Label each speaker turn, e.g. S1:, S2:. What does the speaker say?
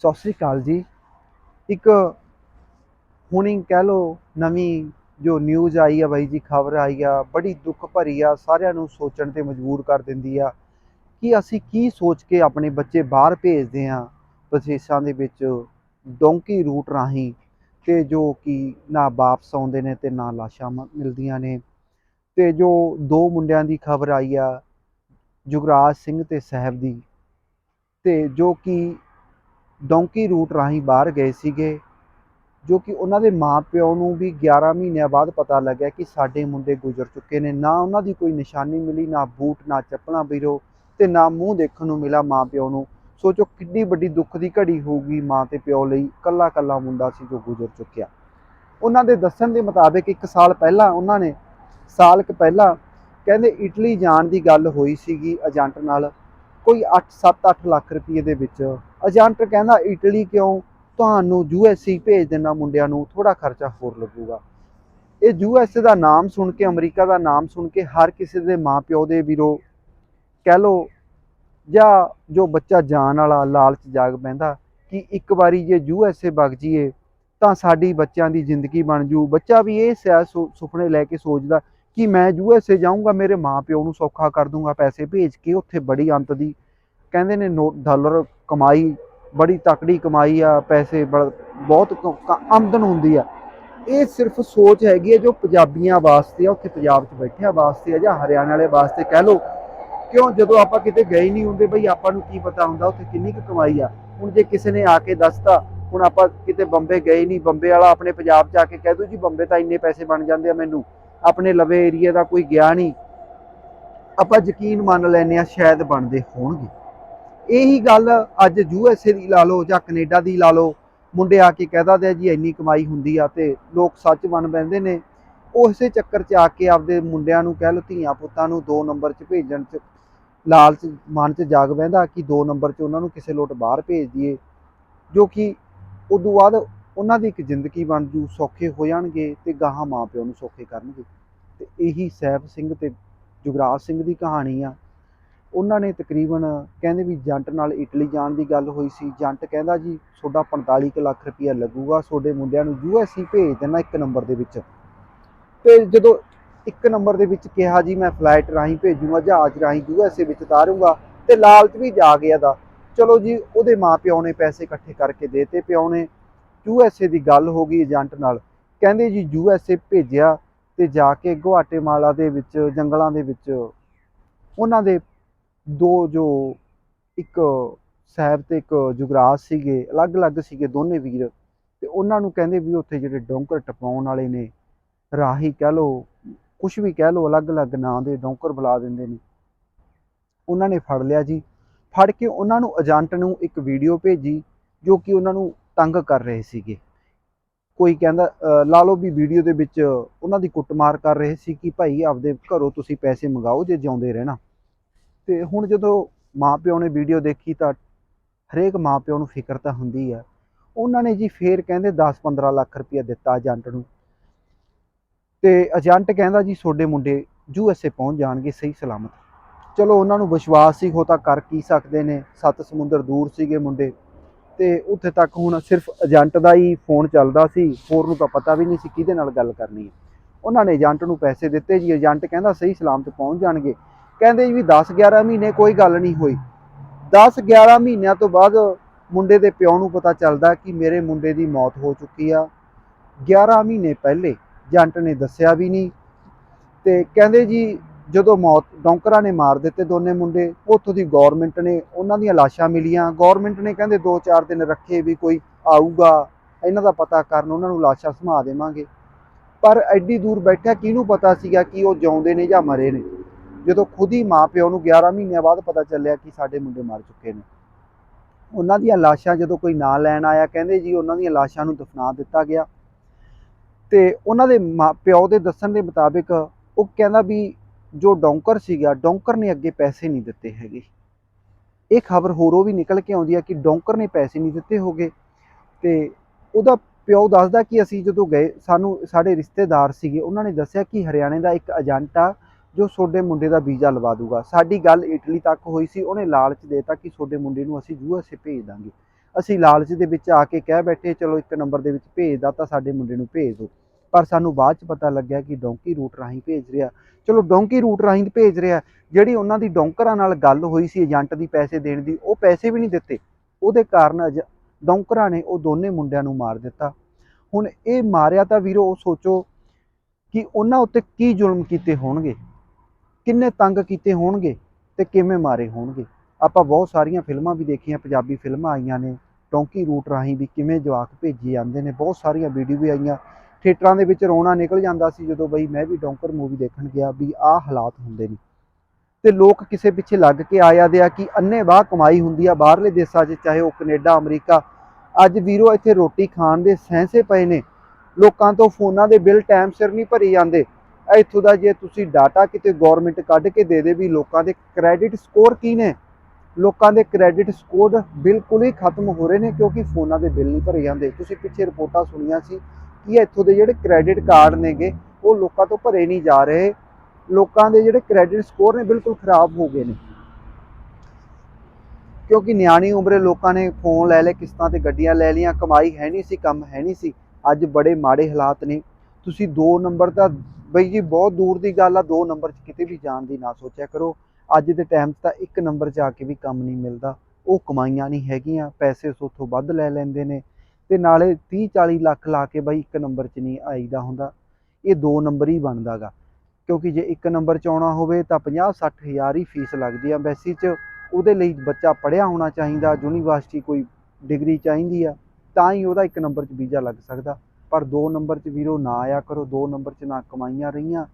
S1: ਸਤਿ ਸ੍ਰੀ ਅਕਾਲ ਜੀ। ਇੱਕ ਹੁਣੀ ਕਹਿ ਲੋ ਨਵੀਂ ਜੋ ਨਿਊਜ਼ ਆਈ ਆ ਬਾਈ ਜੀ, ਖਬਰ ਆਈ ਆ, ਬੜੀ ਦੁੱਖ ਭਰੀ ਆ, ਸਾਰਿਆਂ ਨੂੰ ਸੋਚਣ ਤੇ ਮਜਬੂਰ ਕਰ ਦਿੰਦੀ ਆ ਕਿ ਅਸੀਂ ਕੀ ਸੋਚ ਕੇ ਆਪਣੇ ਬੱਚੇ ਬਾਹਰ ਭੇਜਦੇ ਆ ਵਿਦੇਸ਼ਾਂ ਦੇ ਵਿੱਚ ਡੋਂਕੀ ਰੂਟ ਰਾਹੀਂ ਤੇ ਜੋ ਕਿ ਨਾ ਵਾਪਸ ਆਉਂਦੇ ਨੇ ਤੇ ਨਾ ਲਾਸ਼ਾਂ ਮਿਲਦੀਆਂ ਨੇ। ਤੇ ਜੋ ਦੋ ਮੁੰਡਿਆਂ ਦੀ ਖਬਰ ਆਈ ਆ, ਜੁਗਰਾਜ ਸਿੰਘ ਤੇ ਸਾਹਿਬ ਦੀ ਤੇ ਜੋ ਕਿ ਡੋਂਕੀ ਰੂਟ ਰਾਹੀਂ ਬਾਹਰ ਗਏ ਸੀਗੇ, ਜੋ ਕਿ ਉਹਨਾਂ ਦੇ ਮਾਪਿਓ ਨੂੰ ਵੀ 11 ਮਹੀਨਿਆਂ ਬਾਅਦ ਪਤਾ ਲੱਗਿਆ ਕਿ ਸਾਡੇ ਮੁੰਡੇ ਗੁਜ਼ਰ ਚੁੱਕੇ ਨੇ। ਨਾ ਉਹਨਾਂ ਦੀ ਕੋਈ ਨਿਸ਼ਾਨੀ ਮਿਲੀ, ਨਾ ਬੂਟ, ਨਾ ਚੱਪਲਾਂ ਵੀਰੋ ਤੇ ਨਾ ਮੂੰਹ ਦੇਖਣ ਨੂੰ ਮਿਲਾ ਮਾਪਿਓ ਨੂੰ। ਸੋਚੋ ਕਿੰਨੀ ਵੱਡੀ ਦੁੱਖ ਦੀ ਘੜੀ ਹੋਊਗੀ ਮਾਂ ਤੇ ਪਿਓ ਲਈ ਕੱਲਾ ਕੱਲਾ ਮੁੰਡਾ ਸੀ ਜੋ ਗੁਜ਼ਰ ਚੁੱਕਿਆ। ਉਹਨਾਂ ਦੇ ਦੱਸਣ ਦੇ ਮੁਤਾਬਿਕ ਇੱਕ ਸਾਲ ਪਹਿਲਾਂ ਉਹਨਾਂ ਨੇ, ਸਾਲ ਕੁ ਪਹਿਲਾਂ ਕਹਿੰਦੇ ਇਟਲੀ ਜਾਣ ਦੀ ਗੱਲ ਹੋਈ ਸੀਗੀ ਏਜੰਟ ਨਾਲ। ਕੋਈ 8 7-8 ਲੱਖ ਰੁਪਏ ਦੇ ਵਿੱਚ। ਏਜੰਟ ਕਹਿੰਦਾ, ਇਟਲੀ ਕਿਉਂ? ਤੁਹਾਨੂੰ ਯੂਐਸਏ ਭੇਜ ਦੇਣਾ ਮੁੰਡਿਆਂ ਨੂੰ ਥੋੜਾ ਖਰਚਾ ਹੋਰ ਲੱਗੂਗਾ। ਇਹ ਯੂਐਸਏ ਦਾ ਨਾਮ ਸੁਣ ਕੇ, ਅਮਰੀਕਾ ਦਾ ਨਾਮ ਸੁਣ ਕੇ ਹਰ ਕਿਸੇ ਦੇ ਮਾਪਿਓ ਦੇ ਵੀਰੋ, ਕਹਿ ਲੋ ਜਾਂ ਜੋ ਬੱਚਾ ਜਾਣ ਵਾਲਾ ਲਾਲਚ ਜਾਗ ਪੈਂਦਾ ਕਿ ਇੱਕ ਵਾਰੀ ਜੇ ਯੂਐਸਏ ਵਗ ਜੀਏ ਤਾਂ ਸਾਡੀ ਬੱਚਿਆਂ ਦੀ ਜ਼ਿੰਦਗੀ ਬਣ ਜੂ। ਬੱਚਾ ਵੀ ਇਹ ਸਿਆ ਸੁ- ਸੁਪਨੇ ਲੈ ਕੇ ਸੋਚਦਾ ਕਿ ਮੈਂ ਯੂਐਸਏ ਜਾਊਂਗਾ, ਮੇਰੇ ਮਾਪਿਓ ਨੂੰ ਸੌਖਾ ਕਰ ਦੂੰਗਾ ਪੈਸੇ ਭੇਜ ਕੇ ਉੱਥੇ ਬੜੀ ਅੰਤ ਦੀ। ਕਹਿੰਦੇ ਨੇ ਨੋ ਡਾਲਰ ਕਮਾਈ, ਬੜੀ ਤਕੜੀ ਕਮਾਈ ਆ, ਪੈਸੇ ਬੜ- ਬਹੁਤ ਆਮਦਨ ਹੁੰਦੀ ਆ। ਇਹ ਸਿਰਫ ਸੋਚ ਹੈਗੀ ਹੈ ਜੋ ਪੰਜਾਬੀਆਂ ਵਾਸਤੇ ਆ, ਉੱਥੇ ਪੰਜਾਬ 'ਚ ਬੈਠਿਆਂ ਵਾਸਤੇ ਆ ਜਾਂ ਹਰਿਆਣਾ ਵਾਲੇ ਵਾਸਤੇ। ਕਹਿ ਲਓ, ਕਿਉਂ ਜਦੋਂ ਆਪਾਂ ਕਿਤੇ ਗਏ ਨਹੀਂ ਹੁੰਦੇ, ਬਈ ਆਪਾਂ ਨੂੰ ਕੀ ਪਤਾ ਹੁੰਦਾ ਉੱਥੇ ਕਿੰਨੀ ਕੁ ਕਮਾਈ ਆ। ਹੁਣ ਜੇ ਕਿਸੇ ਨੇ ਆ ਕੇ ਦੱਸਤਾ, ਹੁਣ ਆਪਾਂ ਕਿਤੇ ਬੰਬੇ ਗਏ ਨਹੀਂ ਬੰਬੇ ਵਾਲਾ ਆਪਣੇ ਪੰਜਾਬ 'ਚ ਆ ਕੇ ਕਹਿ ਦੂ ਜੀ, ਬੰਬੇ ਤਾਂ ਇੰਨੇ ਪੈਸੇ ਬਣ ਜਾਂਦੇ ਆ ਮੈਨੂੰ। ਆਪਣੇ ਲਵੇ ਏਰੀਆ ਦਾ ਕੋਈ ਗਿਆ ਨਹੀਂ, ਆਪਾਂ ਯਕੀਨ ਮੰਨ ਲੈਨੇ ਆ ਸ਼ਾਇਦ ਬਣਦੇ ਹੋਣਗੇ। ਇਹੀ ਗੱਲ ਅੱਜ ਯੂ ਐੱਸ ਏ ਦੀ ਲਾ ਲਓ ਜਾਂ ਕੈਨੇਡਾ ਦੀ ਲਾ ਲਓ, ਮੁੰਡੇ ਆ ਕੇ ਕਹਿ ਦਿੰਦੇ ਜੀ ਇੰਨੀ ਕਮਾਈ ਹੁੰਦੀ ਆ ਤੇ ਲੋਕ ਸੱਚ ਬਣ ਬੈਂਦੇ ਨੇ। ਉਸੇ ਚੱਕਰ 'ਚ ਆ ਕੇ ਆਪਦੇ ਮੁੰਡਿਆਂ ਨੂੰ ਕਹਿ ਲਓ, ਧੀਆਂ ਪੁੱਤਾਂ ਨੂੰ ਦੋ ਨੰਬਰ 'ਚ ਭੇਜਣ 'ਚ ਲਾਲਚ ਮਨ 'ਚ ਜਾਗ ਬਹਿੰਦਾ ਕਿ ਦੋ ਨੰਬਰ 'ਚ ਉਹਨਾਂ ਨੂੰ ਕਿਸੇ ਲੋਟ ਬਾਹਰ ਭੇਜ ਦਈਏ, ਜੋ ਕਿ ਉਦੋਂ ਬਾਅਦ ਉਹਨਾਂ ਦੀ ਇੱਕ ਜ਼ਿੰਦਗੀ ਬਣ ਜੂ, ਸੌਖੇ ਹੋ ਜਾਣਗੇ ਤੇ ਗਾਹਾਂ ਮਾਂ ਪਿਓ ਨੂੰ ਸੌਖੇ ਕਰਨਗੇ। ਤੇ ਇਹੀ ਸੈਫ ਸਿੰਘ ਤੇ ਜੁਗਰਾਜ ਸਿੰਘ ਦੀ ਕਹਾਣੀ ਆ। ਉਹਨਾਂ ਨੇ ਤਕਰੀਬਨ ਕਹਿੰਦੇ ਵੀ ਜੰਟ ਨਾਲ ਇਟਲੀ ਜਾਣ ਦੀ ਗੱਲ ਹੋਈ ਸੀ। ਜੰਟ ਕਹਿੰਦਾ ਜੀ ਤੁਹਾਡਾ 45 ਕੁ ਲੱਖ ਰੁਪਇਆ ਲੱਗੂਗਾ ਤੁਹਾਡੇ ਮੁੰਡਿਆਂ ਨੂੰ ਯੂਐਸਏ ਭੇਜ ਦੇਣਾ ਇੱਕ ਨੰਬਰ ਦੇ ਵਿੱਚ। ਤੇ ਜਦੋਂ ਇੱਕ ਨੰਬਰ ਦੇ ਵਿੱਚ ਕਿਹਾ, ਜੀ, ਮੈਂ ਫਲਾਈਟ ਰਾਹੀਂ ਭੇਜੂਗਾ, ਜਹਾਜ਼ ਰਾਹੀਂ ਯੂਐਸਏ ਵਿੱਚ ਉਤਾਰੂੰਗਾ ਤੇ ਲਾਲਚ ਵੀ ਜਾ ਗਿਆ ਦਾ। ਚਲੋ ਜੀ, ਉਹਦੇ ਮਾਪਿਓ ਨੇ ਪੈਸੇ ਇਕੱਠੇ ਕਰਕੇ ਦੇਤੇ ਪਿਓ ਨੇ। ਯੂਐਸਏ ਦੀ ਗੱਲ ਹੋ ਗਈ ਏਜੰਟ ਨਾਲ। ਕਹਿੰਦੇ ਜੀ ਯੂਐਸਏ ਭੇਜਿਆ ਤੇ ਜਾ ਕੇ ਗੁਆਟੇਮਾਲਾ ਦੇ ਵਿੱਚ, ਜੰਗਲਾਂ ਦੇ ਵਿੱਚ ਉਹਨਾਂ ਦੇ ਦੋ ਜੋ ਇੱਕ ਸਾਹਿਬ ਤੇ ਇੱਕ ਜੁਗਰਾਜ ਸੀਗੇ, ਅਲੱਗ-ਅਲੱਗ ਸੀਗੇ ਦੋਨੇ ਵੀਰ। ਤੇ ਉਹਨਾਂ ਨੂੰ ਕਹਿੰਦੇ ਵੀ ਉੱਥੇ ਜਿਹੜੇ ਡੋਂਕਰ ਟਪਾਉਣ ਵਾਲੇ ਨੇ, ਰਾਹੀ ਕਹਿ ਲੋ ਕੁਝ ਵੀ ਕਹਿ ਲੋ ਅਲੱਗ-ਅਲੱਗ ਨਾਂ ਦੇ ਡੋਂਕਰ ਬੁਲਾ ਦਿੰਦੇ ਨੇ। ਉਹਨਾਂ ਨੇ ਫੜ ਲਿਆ ਜੀ। ਫੜ ਕੇ ਉਹਨਾਂ ਨੂੰ ਏਜੰਟ ਨੂੰ ਇੱਕ ਵੀਡੀਓ ਭੇਜੀ, ਜੋ ਕਿ ਉਹਨਾਂ ਨੂੰ ਤੰਗ ਕਰ ਰਹੇ ਸੀਗੇ। ਕੋਈ ਕਹਿੰਦਾ ਲਾ ਲਓ ਵੀ ਵੀਡੀਓ ਦੇ ਵਿੱਚ ਉਹਨਾਂ ਦੀ ਕੁੱਟਮਾਰ ਕਰ ਰਹੇ ਸੀ ਕਿ ਭਾਈ ਆਪਦੇ ਘਰੋਂ ਤੁਸੀਂ ਪੈਸੇ ਮੰਗਾਓ ਜੇ ਜਿਉਂਦੇ ਰਹਿਣਾ। ਤੇ ਹੁਣ ਜਦੋਂ ਮਾਪਿਓ ਨੇ ਵੀਡੀਓ ਦੇਖੀ ਤਾਂ ਹਰੇਕ ਮਾਪਿਓ ਨੂੰ ਫਿਕਰ ਤਾਂ ਹੁੰਦੀ ਆ। ਉਹਨਾਂ ਨੇ ਜੀ ਫੇਰ ਕਹਿੰਦੇ 10-15 ਲੱਖ ਰੁਪਇਆ ਦਿੱਤਾ ਏਜੰਟ ਨੂੰ। ਤੇ ਏਜੰਟ ਕਹਿੰਦਾ ਜੀ ਤੁਹਾਡੇ ਮੁੰਡੇ ਯੂਐਸਏ ਪਹੁੰਚ ਜਾਣਗੇ ਸਹੀ ਸਲਾਮਤ। ਚਲੋ ਉਹਨਾਂ ਨੂੰ ਵਿਸ਼ਵਾਸ ਸੀ ਹੋ ਤਾਂ ਕਰ ਕੀ ਸਕਦੇ ਨੇ। ਸੱਤ ਸਮੁੰਦਰ ਦੂਰ ਸੀਗੇ ਮੁੰਡੇ। ਤੇ ਉੱਥੇ ਤੱਕ ਹੁਣ ਸਿਰਫ ਏਜੰਟ ਦਾ ਹੀ ਫੋਨ ਚੱਲਦਾ ਸੀ, ਹੋਰ ਨੂੰ ਤਾਂ ਪਤਾ ਵੀ ਨਹੀਂ ਸੀ ਕਿਹਦੇ ਨਾਲ ਗੱਲ ਕਰਨੀ ਹੈ। ਉਹਨਾਂ ਨੇ ਏਜੰਟ ਨੂੰ ਪੈਸੇ ਦਿੱਤੇ ਜੀ, ਏਜੰਟ ਕਹਿੰਦਾ ਸਹੀ ਸਲਾਮਤ ਪਹੁੰਚ ਜਾਣਗੇ। ਕਹਿੰਦੇ ਜੀ ਵੀ 10 11 ਮਹੀਨੇ ਕੋਈ ਗੱਲ ਨਹੀਂ ਹੋਈ। 10 11 ਮਹੀਨਿਆਂ ਤੋਂ ਬਾਅਦ ਮੁੰਡੇ ਦੇ ਪਿਓ ਨੂੰ ਪਤਾ ਚੱਲਦਾ ਕਿ ਮੇਰੇ ਮੁੰਡੇ ਦੀ ਮੌਤ ਹੋ ਚੁੱਕੀ ਆ। 11 ਮਹੀਨੇ ਪਹਿਲੇ ਏਜੰਟ ਨੇ ਦੱਸਿਆ ਵੀ ਨਹੀਂ। ਤੇ ਕਹਿੰਦੇ ਜੀ ਜਦੋਂ ਮੌਤ ਡੌਂਕਰਾਂ ਨੇ ਮਾਰ ਦਿੱਤੇ ਦੋਨੇ ਮੁੰਡੇ, ਉੱਥੋਂ ਦੀ ਗਵਰਨਮੈਂਟ ਨੇ ਉਹਨਾਂ ਦੀਆਂ ਲਾਸ਼ਾਂ ਮਿਲੀਆਂ। ਗਵਰਨਮੈਂਟ ਨੇ ਕਹਿੰਦੇ 2-4 ਦਿਨ ਰੱਖੇ ਵੀ ਕੋਈ ਆਊਗਾ, ਇਹਨਾਂ ਦਾ ਪਤਾ ਕਰਨ ਉਹਨਾਂ ਨੂੰ ਲਾਸ਼ਾਂ ਸਮਾ ਦੇਵਾਂਗੇ। ਪਰ ਐਡੀ ਦੂਰ ਬੈਠਾ ਕਿਹਨੂੰ ਪਤਾ ਸੀਗਾ ਕਿ ਉਹ ਜਿਉਂਦੇ ਨੇ ਜਾਂ ਮਰੇ ਨੇ? ਜਦੋਂ ਖੁਦ ਹੀ ਮਾਪਿਓ ਨੂੰ 11 ਮਹੀਨਿਆਂ ਬਾਅਦ ਪਤਾ ਚੱਲਿਆ ਕਿ ਸਾਡੇ ਮੁੰਡੇ ਮਰ ਚੁੱਕੇ ਨੇ। ਉਹਨਾਂ ਦੀਆਂ ਲਾਸ਼ਾਂ ਜਦੋਂ ਕੋਈ ਨਾ ਲੈਣ ਆਇਆ, ਕਹਿੰਦੇ ਜੀ ਉਹਨਾਂ ਦੀਆਂ ਲਾਸ਼ਾਂ ਨੂੰ ਦਫਨਾ ਦਿੱਤਾ ਗਿਆ। ਤੇ ਉਹਨਾਂ ਦੇ ਮਾਂ- ਪਿਓ ਦੇ ਦੱਸਣ ਦੇ ਮੁਤਾਬਿਕ ਉਹ ਕਹਿੰਦਾ ਵੀ ਜੋ ਡੌਂਕਰ ਸੀਗਾ, ਡੌਂਕਰ ਨੇ ਅੱਗੇ ਪੈਸੇ ਨਹੀਂ ਦਿੱਤੇ ਹੈਗੇ। ਇਹ ਖਬਰ ਹੋਰੋਂ ਵੀ ਨਿਕਲ ਕੇ ਆਉਂਦੀ ਆ ਕਿ ਡੌਂਕਰ ਨੇ ਪੈਸੇ ਨਹੀਂ ਦਿੱਤੇ ਹੋਗੇ। ਤੇ ਉਹਦਾ ਪਿਓ ਦੱਸਦਾ ਕਿ ਅਸੀਂ ਜਦੋਂ ਗਏ, ਸਾਨੂੰ ਸਾਡੇ ਰਿਸ਼ਤੇਦਾਰ ਸੀਗੇ, ਉਹਨਾਂ ਨੇ ਦੱਸਿਆ ਕਿ ਹਰਿਆਣੇ ਦਾ ਇੱਕ ਏਜੰਟ ਆ, ਜੋ ਤੁਹਾਡੇ ਮੁੰਡੇ ਦਾ ਵੀਜ਼ਾ ਲਵਾ ਦੂਗਾ। ਸਾਡੀ ਗੱਲ ਇਟਲੀ ਤੱਕ ਹੋਈ ਸੀ, ਉਹਨੇ ਲਾਲਚ ਦੇਤਾ ਕਿ ਤੁਹਾਡੇ ਮੁੰਡੇ ਨੂੰ ਅਸੀਂ ਯੂਐਸਏ ਭੇਜ ਦਾਂਗੇ। ਅਸੀਂ ਲਾਲਚ ਦੇ ਵਿੱਚ ਆ ਕੇ ਕਹਿ ਬੈਠੇ, ਚਲੋ ਇੱਕ ਨੰਬਰ ਦੇ ਵਿੱਚ ਭੇਜਦਾ ਤਾਂ ਸਾਡੇ ਮੁੰਡੇ ਨੂੰ ਭੇਜ ਦਿਓ ਪਰ ਸਾਨੂੰ ਬਾਅਦ ਚ ਪਤਾ ਲੱਗਿਆ ਕਿ ਡੋਂਕੀ ਰੂਟ ਰਾਹੀਂ ਭੇਜ ਰਿਹਾ। ਚਲੋ, ਡੋਂਕੀ ਰੂਟ ਰਾਹੀਂ ਭੇਜ ਰਿਹਾ। ਜਿਹੜੀ ਉਹਨਾਂ ਦੀ ਡੌਂਕਰਾਂ ਨਾਲ ਗੱਲ ਹੋਈ ਸੀ ਏਜੰਟ ਦੀ ਪੈਸੇ ਦੇਣ ਦੀ, ਉਹ ਪੈਸੇ ਵੀ ਨਹੀਂ ਦਿੱਤੇ। ਉਹਦੇ ਕਾਰਨ ਅਜ, ਡੌਂਕਰਾਂ ਨੇ ਉਹ ਦੋਨੇ ਮੁੰਡਿਆਂ ਨੂੰ ਮਾਰ ਦਿੱਤਾ। ਹੁਣ ਇਹ ਮਾਰਿਆ ਤਾਂ ਵੀਰੋ, ਉਹ ਸੋਚੋ ਕਿ ਉਹਨਾਂ ਉੱਤੇ ਕੀ ਜ਼ੁਲਮ ਕੀਤੇ ਹੋਣਗੇ? ਕਿੰਨੇ ਤੰਗ ਕੀਤੇ ਹੋਣਗੇ ਤੇ ਕਿਵੇਂ ਮਾਰੇ ਹੋਣਗੇ? ਆਪਾਂ ਬਹੁਤ ਸਾਰੀਆਂ ਫਿਲਮਾਂ ਵੀ ਦੇਖੀਆਂ, ਪੰਜਾਬੀ ਫਿਲਮਾਂ ਆਈਆਂ ਨੇ। ਡੌਂਕੀ ਰੂਟ ਰਾਹੀਂ ਵੀ ਕਿਵੇਂ ਜਵਾਕ ਭੇਜੇ ਜਾਂਦੇ ਨੇ। ਬਹੁਤ ਸਾਰੀਆਂ ਵੀਡੀਓ ਵੀ ਆਈਆਂ। ਥੀਏਟਰਾਂ ਦੇ ਵਿੱਚ ਰੋਣਾ ਨਿਕਲ ਜਾਂਦਾ ਸੀ ਜਦੋਂ ਬਈ ਮੈਂ ਵੀ ਡੌਂਕਰ ਮੂਵੀ ਦੇਖਣ ਗਿਆ ਵੀ ਆਹ ਹਾਲਾਤ ਹੁੰਦੇ ਨੇ। ਤੇ ਲੋਕ ਕਿਸੇ ਪਿੱਛੇ ਲੱਗ ਕੇ ਆ ਜਾਂਦੇ ਆ ਕਿ ਅੰਨੇ ਬਾਹ ਕਮਾਈ ਹੁੰਦੀ ਆ ਬਾਹਰਲੇ ਦੇਸ਼ਾਂ 'ਚ, ਚਾਹੇ ਉਹ ਕੈਨੇਡਾ, ਅਮਰੀਕਾ। ਅੱਜ ਵੀਰੋ, ਇੱਥੇ ਰੋਟੀ ਖਾਣ ਦੇ ਸਹਿਸੇ ਪਏ ਨੇ। ਲੋਕਾਂ ਤੋਂ ਫੋਨਾਂ ਦੇ ਬਿੱਲ ਟਾਈਮ ਸਿਰ ਨਹੀਂ ਭਰੀ ਜਾਂਦੇ। ਇੱਥੋਂ ਦਾ ਜੇ ਤੁਸੀਂ ਡਾਟਾ ਕਿਤੇ ਗਵਰਨਮੈਂਟ ਕੱਢ ਕੇ ਦੇ ਦੇ ਵੀ ਲੋਕਾਂ ਦੇ ਕ੍ਰੈਡਿਟ ਸਕੋਰ ਕੀ ਨੇ? ਲੋਕਾਂ ਦੇ ਕ੍ਰੈਡਿਟ ਸਕੋਰ ਬਿਲਕੁਲ ਹੀ ਖਤਮ ਹੋ ਰਹੇ ਨੇ ਕਿਉਂਕਿ ਫੋਨਾਂ ਦੇ ਬਿੱਲ ਨਹੀਂ ਭਰੇ ਜਾਂਦੇ। ਤੁਸੀਂ ਪਿੱਛੇ ਰਿਪੋਰਟਾਂ ਸੁਣੀਆਂ ਸੀ ਕੀ ਇੱਥੋਂ ਦੇ ਜਿਹੜੇ ਕ੍ਰੈਡਿਟ ਕਾਰਡ ਨੇਗੇ, ਉਹ ਲੋਕਾਂ ਤੋਂ ਭਰੇ ਨਹੀਂ ਜਾ ਰਹੇ। ਲੋਕਾਂ ਦੇ ਜਿਹੜੇ ਕ੍ਰੈਡਿਟ ਸਕੋਰ ਨੇ ਬਿਲਕੁਲ ਖਰਾਬ ਹੋ ਗਏ ਨੇ। ਕਿਉਂਕਿ ਨਿਆਣੀ ਉਮਰੇ ਲੋਕਾਂ ਨੇ ਫੋਨ ਲੈ ਲਏ, ਕਿਸ਼ਤਾਂ ਤੇ ਗੱਡੀਆਂ ਲੈ ਲਈਆਂ, ਕਮਾਈ ਹੈ ਨਹੀਂ ਸੀ, ਕੰਮ ਹੈ ਨਹੀਂ ਸੀ। ਅੱਜ ਬੜੇ ਮਾੜੇ ਹਾਲਾਤ ਨੇ। ਤੁਸੀਂ 2 ਨੰਬਰ ਤਾਂ, ਬਈ ਜੀ ਬਹੁਤ ਦੂਰ ਦੀ ਗੱਲ ਆ 2 ਨੰਬਰ 'ਚ ਕਿਤੇ ਵੀ ਜਾਣ ਦੀ ਨਾ ਸੋਚਿਆ ਕਰੋ। ਅੱਜ ਦੇ ਟਾਈਮ 'ਚ ਤਾਂ ਇੱਕ ਨੰਬਰ 'ਚ ਆ ਕੇ ਵੀ ਕੰਮ ਨਹੀਂ ਮਿਲਦਾ। ਉਹ ਕਮਾਈਆਂ ਨਹੀਂ ਹੈਗੀਆਂ, ਪੈਸੇ ਸੋਥੋਂ ਵੱਧ ਲੈ ਲੈਂਦੇ ਨੇ। ਤੇ ਨਾਲੇ 30 40 ਲੱਖ ਲਾ ਕੇ ਬਾਈ ਇੱਕ ਨੰਬਰ 'ਚ ਨਹੀਂ ਆਈਦਾ ਹੁੰਦਾ। ਇਹ ਦੋ ਨੰਬਰ ਹੀ ਬਣਦਾਗਾ। ਕਿਉਂਕਿ ਜੇ ਇੱਕ ਨੰਬਰ 'ਚ ਆਉਣਾ ਹੋਵੇ ਤਾਂ 50 60 ਹਜ਼ਾਰ ਹੀ ਫੀਸ ਲੱਗਦੀ ਆ। ਐਮਬੈਸੀ 'ਚ ਉਹਦੇ ਲਈ ਬੱਚਾ ਪੜ੍ਹਿਆ ਹੋਣਾ ਚਾਹੀਦਾ, ਯੂਨੀਵਰਸਿਟੀ ਕੋਈ ਡਿਗਰੀ ਚਾਹੀਦੀ ਆ, ਤਾਂ ਹੀ ਉਹਦਾ ਇੱਕ ਨੰਬਰ 'ਚ ਵੀਜ਼ਾ ਲੱਗ ਸਕਦਾ। ਪਰ ਦੋ ਨੰਬਰ 'ਚ ਵੀਰੋ ਨਾ ਆਇਆ ਕਰੋ, ਦੋ ਨੰਬਰ 'ਚ ਨਾ ਕਮਾਈਆਂ ਰਹੀਆਂ।